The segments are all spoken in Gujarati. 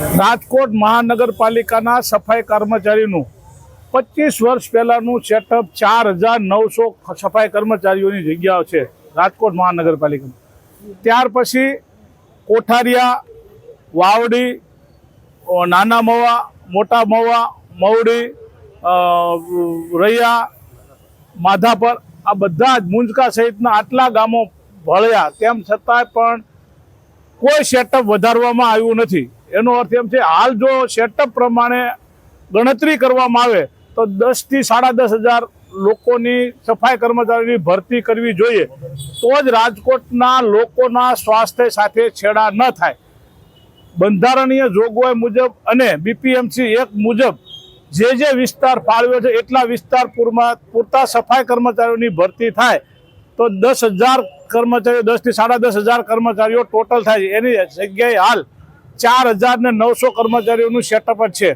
રાજકોટ મહાનગરપાલિકાના સફાઈ કર્મચારીનું પચીસ વર્ષ પહેલાંનું સેટઅપ ચાર હજાર નવસો સફાઈ કર્મચારીઓની જગ્યાઓ છે રાજકોટ મહાનગરપાલિકામાં. ત્યાર પછી કોઠારિયા, વાવડી નાના મવા મોટા મવા મવડી રૈયા, માધાપર આ બધા જ મુંજકા સહિતના આટલા ગામો ભળ્યા. તેમ છતાંય પણ કોઈ સેટઅપ વધારવામાં આવ્યું નથી. એનો અર્થ એમ છે, હાલ જો સેટઅપ પ્રમાણે ગણતરી કરવામાં આવે, તો દસથી સાડા દસ હજાર લોકોની સફાઈ કર્મચારીની ભરતી કરવી જોઈએ. તો જ રાજકોટના લોકોના સ્વાસ્થ્ય સાથે છેડા ન થાય. બંધારણીય જોગવાઈ મુજબ અને બીપીએમસી એક મુજબ જે જે વિસ્તાર ફાળવ્યો છે, એટલા વિસ્તાર પૂરમાં પૂરતા સફાઈ કર્મચારીઓની ભરતી થાય, તો દસ હજાર કર્મચારીઓ, દસથી સાડા દસ હજાર કર્મચારીઓ ટોટલ થાય એની જગ્યાએ હાલ ચાર હજાર ને નવસો કર્મચારીઓનું સેટઅપ જ છે.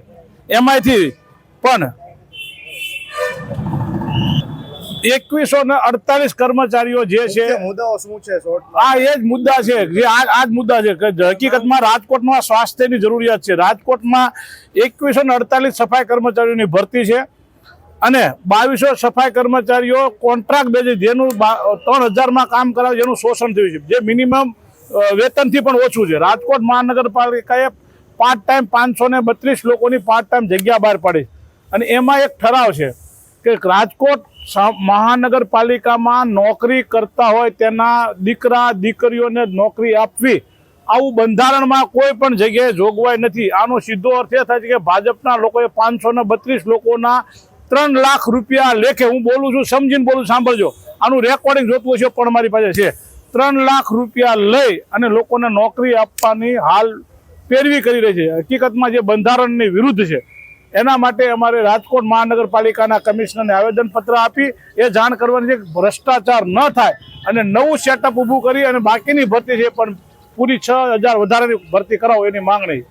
એમાંથી પણ એકવીસો ને અડતાલીસ કર્મચારીઓ જે છે આ એ જ મુદ્દા છે. જે આ આ જ મુદ્દા છે કે હકીકતમાં રાજકોટમાં સ્વાસ્થ્યની જરૂરિયાત છે. રાજકોટમાં એકવીસો ને અડતાલીસ સફાઈ કર્મચારીઓની ભરતી છે અને બાવીસો સફાઈ કર્મચારીઓ કોન્ટ્રાક્ટ બેઝે જેનું ત્રણ હજારમાં કામ કરાવે જેનું શોષણ થયું છે. જે મિનિમમ વેતનથી પણ ઓછું છે. રાજકોટ મહાનગરપાલિકાએ પાર્ટ ટાઈમ પાંચસો ને બત્રીસ લોકોની પાર્ટ ટાઈમ જગ્યા બહાર પાડી. અને એમાં એક ઠરાવ છે કે રાજકોટ મહાનગરપાલિકામાં નોકરી કરતા હોય તેના દીકરા, દીકરીઓને નોકરી આપવી, આવું બંધારણમાં કોઈ પણ જગ્યાએ જોગવાઈ નથી. આનો સીધો અર્થ એ થાય છે કે ભાજપના લોકોએ પાંચસો ને બત્રીસ લોકોના ત્રણ લાખ રૂપિયા લેખે, હું બોલું છું, સમજીને બોલું, સાંભળજો. આનું રેકોર્ડિંગ જોતું હશે પણ મારી પાસે છે. ત્રણ લાખ રૂપિયા લઈ અને લોકોને નોકરી આપવાની હાલ પેરવી કરી રહી છે. હકીકતમાં જે બંધારણની વિરુદ્ધ છે, એના માટે અમારે રાજકોટ મહાનગરપાલિકાના કમિશનરને આવેદનપત્ર આપી, એ જાણ કરવાની છે ભ્રષ્ટાચાર ન થાય અને નવું સેટઅપ ઊભું કરી અને બાકીની ભરતી છે પણ પૂરી છ હજાર વધારાની ભરતી કરાવો એની માંગણી.